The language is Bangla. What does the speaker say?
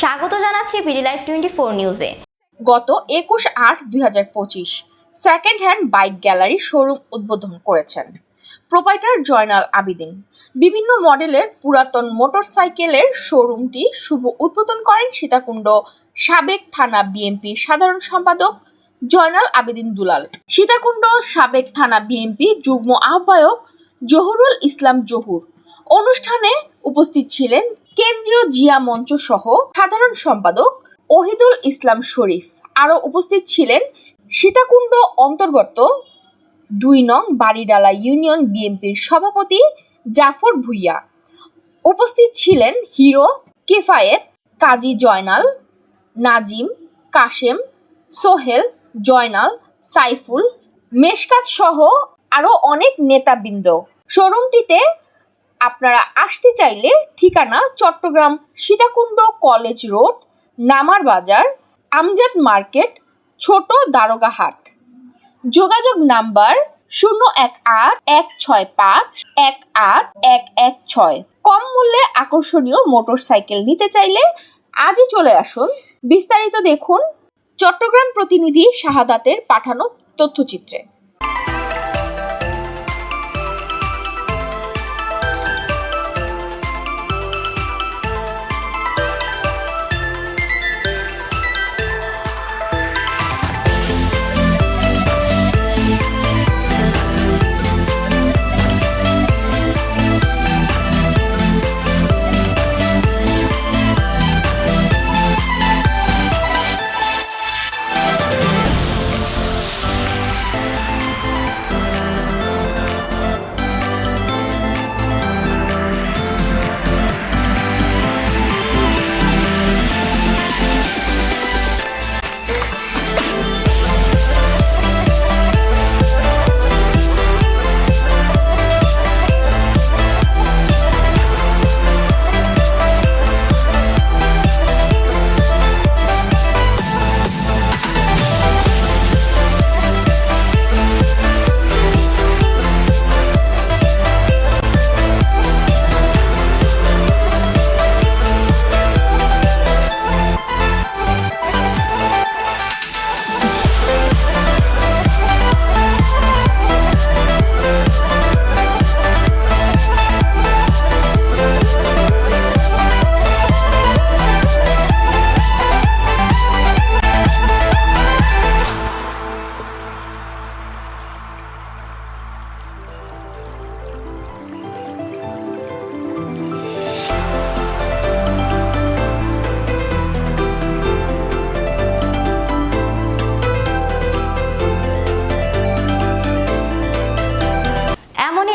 স্বাগত জানাচ্ছি বিডি লাইভ টোয়েন্টি ফোর নিউজে। গত একুশ আট দুই হাজার পঁচিশ second hand bike gallery showroom উদ্বোধন করেছেন। প্রোপাইটার জয়নাল আবিদিন। বিভিন্ন মডেলের পুরাতন মোটরসাইকেলের শোরুমটি শুভ উদ্বোধন করেন সীতাকুণ্ড সাবেক থানা বিএনপি সাধারণ সম্পাদক জয়নাল আবেদিন দুলাল। সীতাকুণ্ড সাবেক থানা বিএনপি যুগ্ম আহ্বায়ক জহুরুল ইসলাম জহুর। অনুষ্ঠানে উপস্থিত ছিলেন কেন্দ্রীয় জিয়া মঞ্চ সহ সাধারণ সম্পাদক ওহিদুল ইসলাম শরীফ। আরও উপস্থিত ছিলেন সীতাকুণ্ড অন্তর্গত দুই নং বাড়িডালা ইউনিয়ন বিএনপির সভাপতি জাফর ভুইয়া। উপস্থিত ছিলেন হিরো কেফায়েত কাজী জয়নাল, নাজিম, কাশেম, সোহেল, জয়নাল, সাইফুল, মেশকাত সহ আরও অনেক নেতাবৃন্দ। শোরুমটিতে আপনারা আসতে চাইলে ঠিকানা চট্টগ্রাম সীতাকুণ্ড কলেজ রোড, নামার বাজার, আমজাদ মার্কেট, ছোট দারোগাহাট যোগাযোগ নাম্বার শূন্য এক আট এক ছয় পাঁচ এক আট এক এক ছয়। কম মূল্যে আকর্ষণীয় মোটরসাইকেল নিতে চাইলে আজই চলে আসুন। বিস্তারিত দেখুন চট্টগ্রাম প্রতিনিধি শাহাদাতের পাঠানো তথ্যচিত্রে।